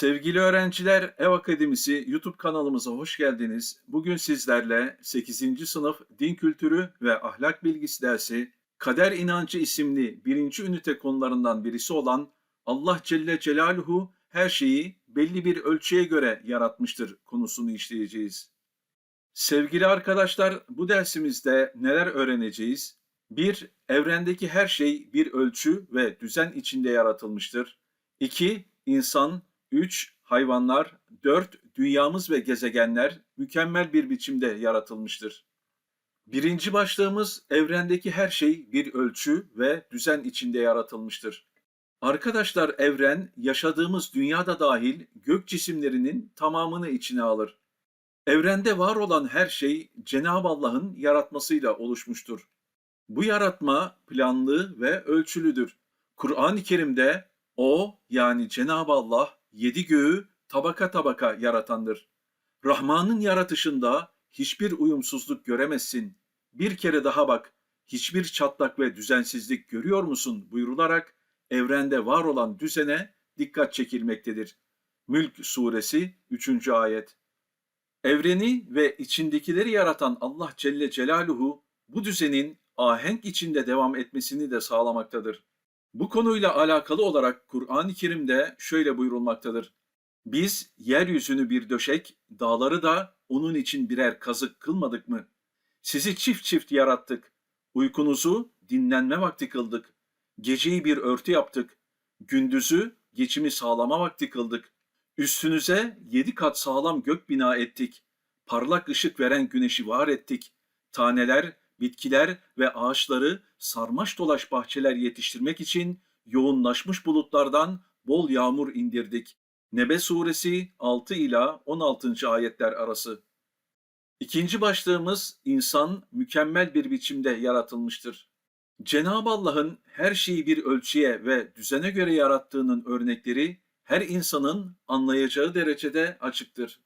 Sevgili öğrenciler, Ev Akademisi YouTube kanalımıza hoş geldiniz. Bugün sizlerle 8. sınıf Din Kültürü ve Ahlak Bilgisi dersi Kader İnancı isimli birinci ünite konularından birisi olan Allah Celle Celaluhu her şeyi belli bir ölçüye göre yaratmıştır konusunu işleyeceğiz. Sevgili arkadaşlar, bu dersimizde neler öğreneceğiz? 1. Evrendeki her şey bir ölçü ve düzen içinde yaratılmıştır. 2. İnsan, 3. Hayvanlar, 4. Dünyamız ve gezegenler mükemmel bir biçimde yaratılmıştır. Birinci başlığımız evrendeki her şey bir ölçü ve düzen içinde yaratılmıştır. Arkadaşlar evren yaşadığımız dünyada dahil gök cisimlerinin tamamını içine alır. Evrende var olan her şey Cenab-ı Allah'ın yaratmasıyla oluşmuştur. Bu yaratma planlı ve ölçülüdür. Kur'an-ı Kerim'de o yani Cenab-ı Allah yedi göğü tabaka tabaka yaratandır. Rahman'ın yaratışında hiçbir uyumsuzluk göremezsin. Bir kere daha bak, hiçbir çatlak ve düzensizlik görüyor musun buyurularak evrende var olan düzene dikkat çekilmektedir. Mülk Suresi 3. Ayet Evreni ve içindekileri yaratan Allah Celle Celaluhu bu düzenin ahenk içinde devam etmesini de sağlamaktadır. Bu konuyla alakalı olarak Kur'an-ı Kerim'de şöyle buyurulmaktadır. Biz yeryüzünü bir döşek, dağları da onun için birer kazık kılmadık mı? Sizi çift çift yarattık. Uykunuzu dinlenme vakti kıldık. Geceyi bir örtü yaptık. Gündüzü geçimi sağlama vakti kıldık. Üstünüze yedi kat sağlam gök bina ettik. Parlak ışık veren güneşi var ettik. Taneler, bitkiler ve ağaçları sarmaş dolaş bahçeler yetiştirmek için yoğunlaşmış bulutlardan bol yağmur indirdik. Nebe suresi 6 ila 16. ayetler arası. İkinci başlığımız insan mükemmel bir biçimde yaratılmıştır. Cenab-ı Allah'ın her şeyi bir ölçüye ve düzene göre yarattığının örnekleri her insanın anlayacağı derecede açıktır.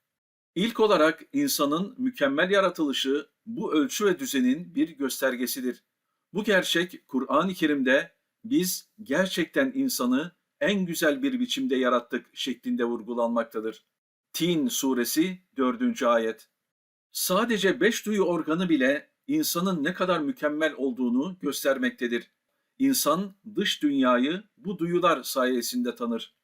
İlk olarak insanın mükemmel yaratılışı bu ölçü ve düzenin bir göstergesidir. Bu gerçek Kur'an-ı Kerim'de biz gerçekten insanı en güzel bir biçimde yarattık şeklinde vurgulanmaktadır. Tin suresi 4. ayet. Sadece beş duyu organı bile insanın ne kadar mükemmel olduğunu göstermektedir. İnsan dış dünyayı bu duyular sayesinde tanır.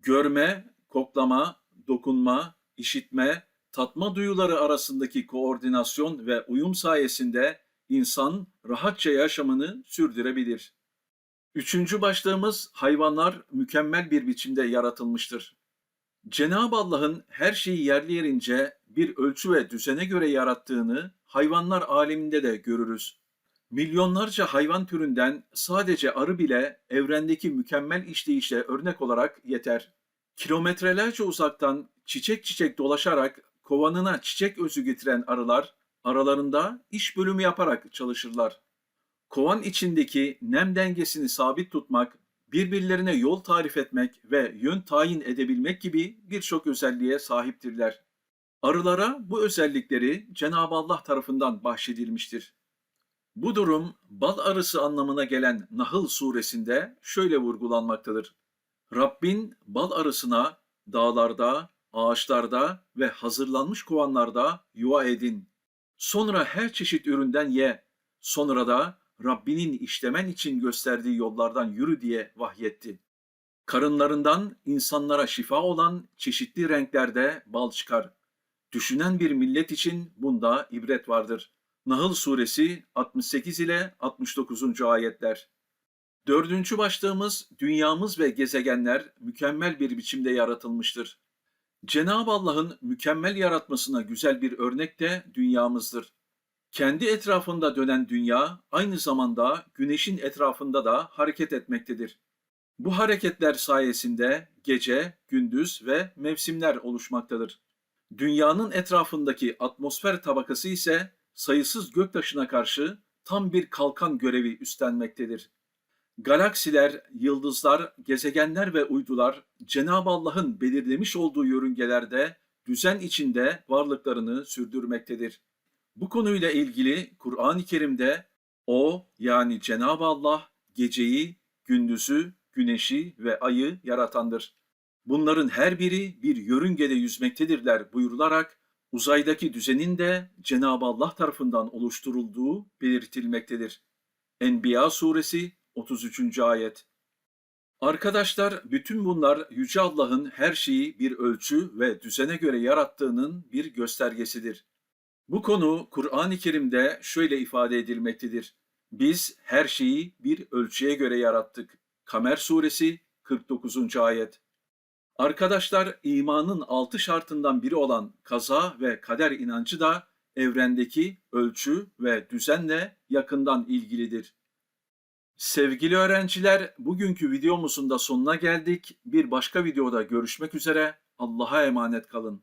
Görme, koklama, dokunma, işitme, tatma duyuları arasındaki koordinasyon ve uyum sayesinde insan rahatça yaşamını sürdürebilir. Üçüncü başlığımız hayvanlar mükemmel bir biçimde yaratılmıştır. Cenab-ı Allah'ın her şeyi yerli yerince bir ölçü ve düzene göre yarattığını hayvanlar aleminde de görürüz. Milyonlarca hayvan türünden sadece arı bile evrendeki mükemmel işleyişe örnek olarak yeter. Kilometrelerce uzaktan çiçek çiçek dolaşarak kovanına çiçek özü getiren arılar aralarında iş bölümü yaparak çalışırlar. Kovan içindeki nem dengesini sabit tutmak, birbirlerine yol tarif etmek ve yön tayin edebilmek gibi birçok özelliğe sahiptirler. Arılara bu özellikleri Cenab-ı Allah tarafından bahşedilmiştir. Bu durum bal arısı anlamına gelen Nahl suresinde şöyle vurgulanmaktadır. Rabbin bal arısına dağlarda, ağaçlarda ve hazırlanmış kovanlarda yuva edin. Sonra her çeşit üründen ye. Sonra da Rabbinin işlemen için gösterdiği yollardan yürü diye vahyetti. Karınlarından insanlara şifa olan çeşitli renklerde bal çıkar. Düşünen bir millet için bunda ibret vardır. Nahl suresi 68 ile 69. ayetler. Dördüncü başlığımız dünyamız ve gezegenler mükemmel bir biçimde yaratılmıştır. Cenab-ı Allah'ın mükemmel yaratmasına güzel bir örnek de dünyamızdır. Kendi etrafında dönen dünya aynı zamanda güneşin etrafında da hareket etmektedir. Bu hareketler sayesinde gece, gündüz ve mevsimler oluşmaktadır. Dünyanın etrafındaki atmosfer tabakası ise sayısız göktaşına karşı tam bir kalkan görevi üstlenmektedir. Galaksiler, yıldızlar, gezegenler ve uydular Cenab-ı Allah'ın belirlemiş olduğu yörüngelerde düzen içinde varlıklarını sürdürmektedir. Bu konuyla ilgili Kur'an-ı Kerim'de o yani Cenab-ı Allah geceyi, gündüzü, güneşi ve ayı yaratandır. Bunların her biri bir yörüngede yüzmektedirler buyurularak uzaydaki düzenin de Cenab-ı Allah tarafından oluşturulduğu belirtilmektedir. Enbiya suresi 33. ayet. Arkadaşlar bütün bunlar Yüce Allah'ın her şeyi bir ölçü ve düzene göre yarattığının bir göstergesidir. Bu konu Kur'an-ı Kerim'de şöyle ifade edilmektedir. Biz her şeyi bir ölçüye göre yarattık. Kamer suresi 49. ayet. Arkadaşlar imanın altı şartından biri olan kaza ve kader inancı da evrendeki ölçü ve düzenle yakından ilgilidir. Sevgili öğrenciler, bugünkü videomuzun da sonuna geldik. Bir başka videoda görüşmek üzere. Allah'a emanet kalın.